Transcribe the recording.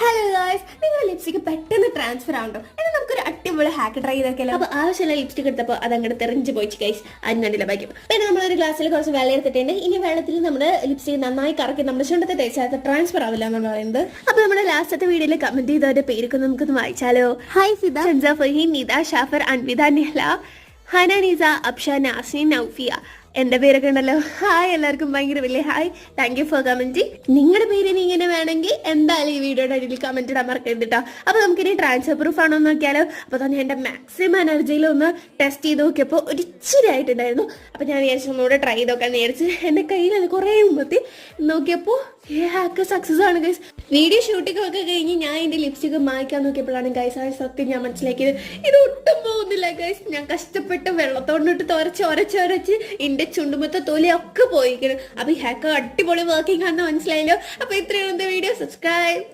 Hello guys നിങ്ങൾ lipstick പെട്ടെന്ന് transfer ആവണ്ടോ? എന്നാൽ നമുക്കൊരു അടിപൊളി ഹാക്ക് ട്രൈ ചെയ്തൊക്കെയല്ലോ അപ്പോൾ ആവശ്യമുള്ള ലിപ്സ്റ്റിക് എടുത്തപ്പോൾ അത് അങ്ങോട്ട് തെറിഞ്ച് പോയിച്ച് ഗൈസ് അതിനുള്ള ഭാഗ്യം പിന്നെ നമ്മളൊരു ഗ്ലാസ്സിൽ കുറച്ച് വെള്ളം എടുത്തിട്ടുണ്ട്. ഇനി വെള്ളത്തിൽ നമ്മുടെ ലിപ്സ്റ്റിക് നന്നായി കറക്കി നമ്മുടെ ചുണ്ടത്തെ തേച്ചാൽ ട്രാൻസ്ഫർ ആവില്ല എന്നാണ് പറയുന്നത്. അപ്പോൾ നമ്മുടെ ലാസ്റ്റത്തെ വീഡിയോയിൽ കമന്റ് ചെയ്തവരുടെ പേരൊക്കെ നമുക്കൊന്ന് വായിച്ചാലോ? ഹായ് ഫിദ സൻസ ഫഹീൻ നിത ഷാഫർ അൻവിത നെഹ്ല ഹന നിസ അബ്ഷ നൗഫിയ. എന്റെ പേരൊക്കെ ഉണ്ടല്ലോ. ഹായ് എല്ലാവർക്കും ഭയങ്കര വലിയ hi thank you for comment നിങ്ങളുടെ പേര് ഇനി ഇങ്ങനെ വേണമെങ്കിൽ എന്തായാലും ഈ വീഡിയോയുടെ അടിയിൽ കമന്റ് ഇടാൻ മറക്കരുത് അപ്പൊ നമുക്കിനി ട്രാൻസ്ഫർ പ്രൂഫ് ആണോ എന്ന് നോക്കിയാലോ. അപ്പൊ തന്നെ എന്റെ മാക്സിമം എനർജിയിൽ ഒന്ന് ടെസ്റ്റ് ചെയ്ത് നോക്കിയപ്പോൾ ഒരു ഇച്ചിരി ആയിട്ടുണ്ടായിരുന്നു. അപ്പൊ ഞാൻ വിചാരിച്ചു ഒന്നുകൂടെ ട്രൈ ചെയ്ത് നോക്കാൻ വിചാരിച്ച് എന്റെ കയ്യിൽ അത് കുറേ മുമ്പത്തി നോക്കിയപ്പോൾ ഹാക്ക് സക്സസ് ആണ് ഗൈസ് വീഡിയോ ഷൂട്ടിംഗ് ഒക്കെ കഴിഞ്ഞ് ഞാൻ എന്റെ ലിപ്സ്റ്റിക് മായ്ക്കാൻ നോക്കിയപ്പോഴാണ് ഗൈസ് ആ സത്യം ഞാൻ മനസ്സിലാക്കിയത്. ഇത് പോകുന്നില്ല ഗൈസ് ഞാൻ കഷ്ടപ്പെട്ട് വെള്ളത്തോണ്ടിട്ട് തുരച്ച് ഒരച്ച് എന്റെ ചുണ്ടുമത്തെ തൊലിയൊക്കെ പോയിക്കണം. അപ്പൊ ഈ അടിപൊളി വർക്കിംഗ് ആണെന്ന് മനസ്സിലായല്ലോ? അപ്പൊ ഇത്രയും വീഡിയോ സബ്സ്ക്രൈബ്